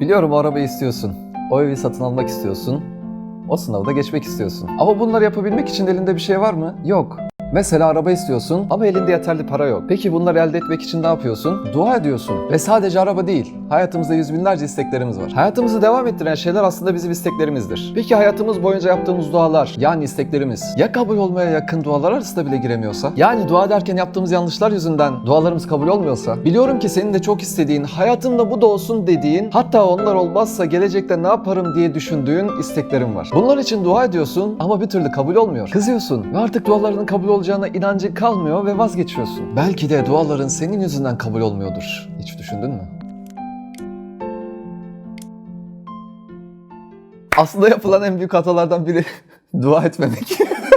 Biliyorum o arabayı istiyorsun. O evi satın almak istiyorsun. O sınavı da geçmek istiyorsun. Ama bunları yapabilmek için elinde bir şey var mı? Yok. Mesela araba istiyorsun ama elinde yeterli para yok. Peki bunları elde etmek için ne yapıyorsun? Dua ediyorsun. Ve sadece araba değil. Hayatımızda yüz binlerce isteklerimiz var. Hayatımızı devam ettiren şeyler aslında bizim isteklerimizdir. Peki hayatımız boyunca yaptığımız dualar yani isteklerimiz ya kabul olmaya yakın dualar arasında bile giremiyorsa? Yani dua ederken yaptığımız yanlışlar yüzünden dualarımız kabul olmuyorsa? Biliyorum ki senin de çok istediğin, hayatımda bu da olsun dediğin, hatta onlar olmazsa gelecekte ne yaparım diye düşündüğün isteklerin var. Bunlar için dua ediyorsun ama bir türlü kabul olmuyor. Kızıyorsun ve artık dualarının kabul olacağına inancın kalmıyor ve vazgeçiyorsun. Belki de duaların senin yüzünden kabul olmuyordur. Hiç düşündün mü? Aslında yapılan en büyük hatalardan biri dua etmemek.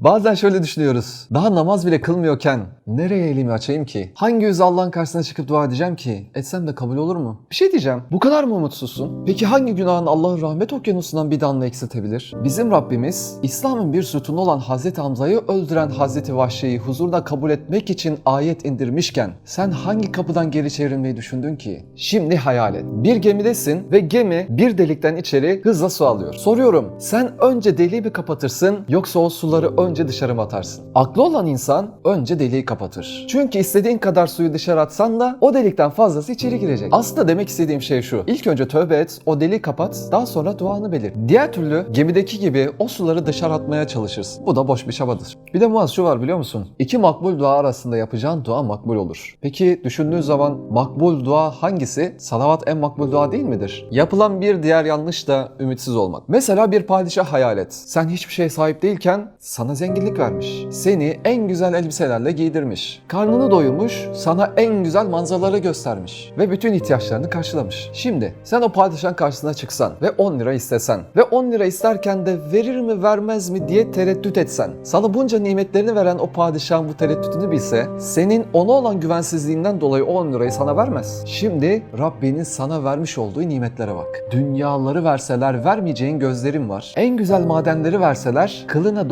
Bazen şöyle düşünüyoruz. Daha namaz bile kılmıyorken nereye elimi açayım ki? Hangi yüzü Allah'ın karşısına çıkıp dua edeceğim ki? Etsem de kabul olur mu? Bir şey diyeceğim. Bu kadar mı umutsuzsun? Peki hangi günahın Allah'ın rahmet okyanusundan bir damla eksiltebilir? Bizim Rabbimiz İslam'ın bir sütunu olan Hazreti Hamza'yı öldüren Hazreti Vahşi'yi huzurda kabul etmek için ayet indirmişken sen hangi kapıdan geri çevrilmeyi düşündün ki? Şimdi hayal et. Bir gemidesin ve gemi bir delikten içeri hızla su alıyor. Soruyorum sen önce deliği mi kapatırsın yoksa o suları önce dışarı mı atarsın? Aklı olan insan önce deliği kapatır. Çünkü istediğin kadar suyu dışarı atsan da o delikten fazlası içeri girecek. Aslında demek istediğim şey şu. İlk önce tövbe et, o deliği kapat, daha sonra duanı belir. Diğer türlü gemideki gibi o suları dışarı atmaya çalışırsın. Bu da boş bir çabadır. Bir de Muaz şu var biliyor musun? İki makbul dua arasında yapacağın dua makbul olur. Peki düşündüğün zaman makbul dua hangisi? Salavat en makbul dua değil midir? Yapılan bir diğer yanlış da ümitsiz olmak. Mesela bir padişah hayal et. Sen hiçbir şeye sahip değilken sana zenginlik vermiş. Seni en güzel elbiselerle giydirmiş. Karnını doyurmuş, sana en güzel manzaraları göstermiş. Ve bütün ihtiyaçlarını karşılamış. Şimdi sen o padişahın karşısına çıksan ve 10 lira istesen ve 10 lira isterken de verir mi vermez mi diye tereddüt etsen. Sana bunca nimetlerini veren o padişahın bu tereddütünü bilse senin ona olan güvensizliğinden dolayı o 10 lirayı sana vermez. Şimdi Rabbinin sana vermiş olduğu nimetlere bak. Dünyaları verseler vermeyeceğin gözlerin var. En güzel madenleri verseler kılına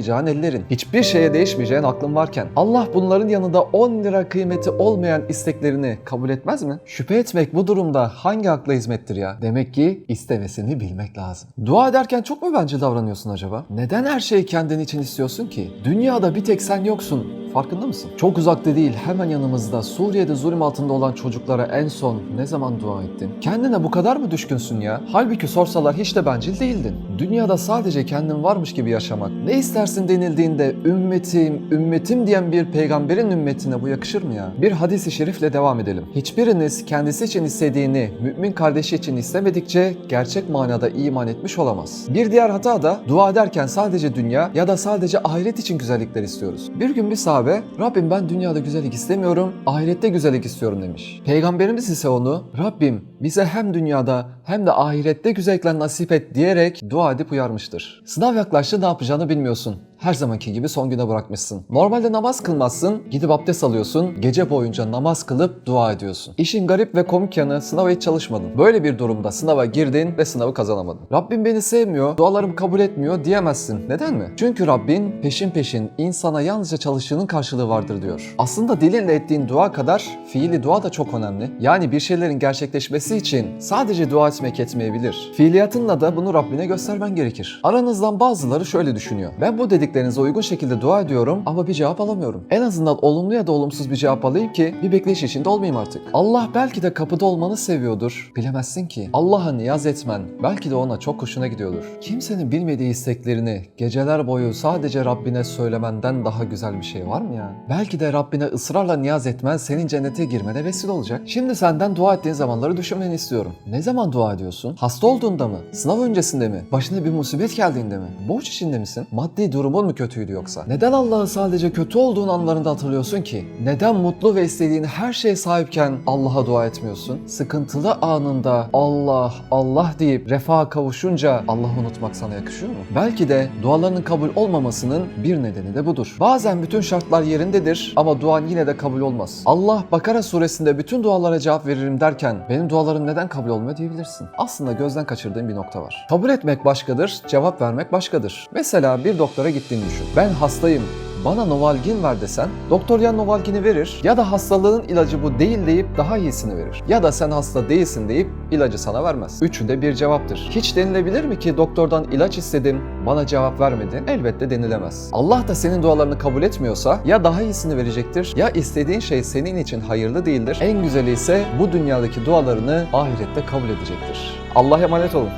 dokundurtmayacağın ellerin. Hiçbir şeye değişmeyeceğin aklın varken Allah bunların yanında 10 lira kıymeti olmayan isteklerini kabul etmez mi? Şüphe etmek bu durumda hangi akla hizmettir ya? Demek ki istemesini bilmek lazım. Dua ederken çok mu bence davranıyorsun acaba? Neden her şeyi kendin için istiyorsun ki? Dünyada bir tek sen yoksun. Farkında mısın? Çok uzakta değil, hemen yanımızda Suriye'de zulüm altında olan çocuklara en son ne zaman dua ettin? Kendine bu kadar mı düşkünsün ya? Halbuki sorsalar hiç de bencil değildin. Dünyada sadece kendin varmış gibi yaşamak. Ne istersin denildiğinde ümmetim, ümmetim diyen bir peygamberin ümmetine bu yakışır mı ya? Bir hadisi şerifle devam edelim. Hiçbiriniz kendisi için istediğini mümin kardeşi için istemedikçe gerçek manada iman etmiş olamaz. Bir diğer hata da dua ederken sadece dünya ya da sadece ahiret için güzellikler istiyoruz. Bir gün bir sahabe Rabbim ben dünyada güzellik istemiyorum, ahirette güzellik istiyorum demiş. Peygamberimiz ise onu Rabbim bize hem dünyada hem de ahirette güzellikler nasip et diyerek dua edip uyarmıştır. Sınav yaklaştı ne yapacağını bilmiyorsun her zamanki gibi son güne bırakmışsın. Normalde namaz kılmazsın, gidip abdest alıyorsun, gece boyunca namaz kılıp dua ediyorsun. İşin garip ve komik yanı sınava hiç çalışmadın. Böyle bir durumda sınava girdin ve sınavı kazanamadın. Rabbim beni sevmiyor, dualarımı kabul etmiyor diyemezsin. Neden mi? Çünkü Rabbin peşin peşin insana yalnızca çalıştığının karşılığı vardır diyor. Aslında dilinle ettiğin dua kadar fiili dua da çok önemli. Yani bir şeylerin gerçekleşmesi için sadece dua etmek yetmeyebilir. Fiiliyatınla da bunu Rabbine göstermen gerekir. Aranızdan bazıları şöyle düşünüyor. Ben bu dedik dediklerinize uygun şekilde dua ediyorum ama bir cevap alamıyorum. En azından olumlu ya da olumsuz bir cevap alayım ki bir bekleyiş içinde olmayayım artık. Allah belki de kapıda olmanı seviyordur. Bilemezsin ki. Allah'a niyaz etmen belki de ona çok hoşuna gidiyordur. Kimsenin bilmediği isteklerini geceler boyu sadece Rabbine söylemenden daha güzel bir şey var mı ya? Belki de Rabbine ısrarla niyaz etmen senin cennete girmene vesile olacak. Şimdi senden dua ettiğin zamanları düşünmeni istiyorum. Ne zaman dua ediyorsun? Hasta olduğunda mı? Sınav öncesinde mi? Başına bir musibet geldiğinde mi? Borç içinde misin? Maddi durumun mu kötüydü yoksa? Neden Allah'ı sadece kötü olduğun anlarında hatırlıyorsun ki? Neden mutlu ve istediğin her şeye sahipken Allah'a dua etmiyorsun? Sıkıntılı anında Allah, Allah deyip refaha kavuşunca Allah'ı unutmak sana yakışıyor mu? Belki de dualarının kabul olmamasının bir nedeni de budur. Bazen bütün şartlar yerindedir ama duan yine de kabul olmaz. Allah Bakara suresinde bütün dualara cevap veririm derken benim dualarım neden kabul olmuyor diyebilirsin. Aslında gözden kaçırdığın bir nokta var. Kabul etmek başkadır, cevap vermek başkadır. Mesela bir doktora gittin ettiğini düşün. Ben hastayım, bana Novalgin ver desen, doktor ya Novalgin'i verir ya da hastalığın ilacı bu değil deyip daha iyisini verir. Ya da sen hasta değilsin deyip ilacı sana vermez. Üçü de bir cevaptır. Hiç denilebilir mi ki doktordan ilaç istedim, bana cevap vermedin? Elbette denilemez. Allah da senin dualarını kabul etmiyorsa ya daha iyisini verecektir ya istediğin şey senin için hayırlı değildir. En güzeli ise bu dünyadaki dualarını ahirette kabul edecektir. Allah'a emanet olun.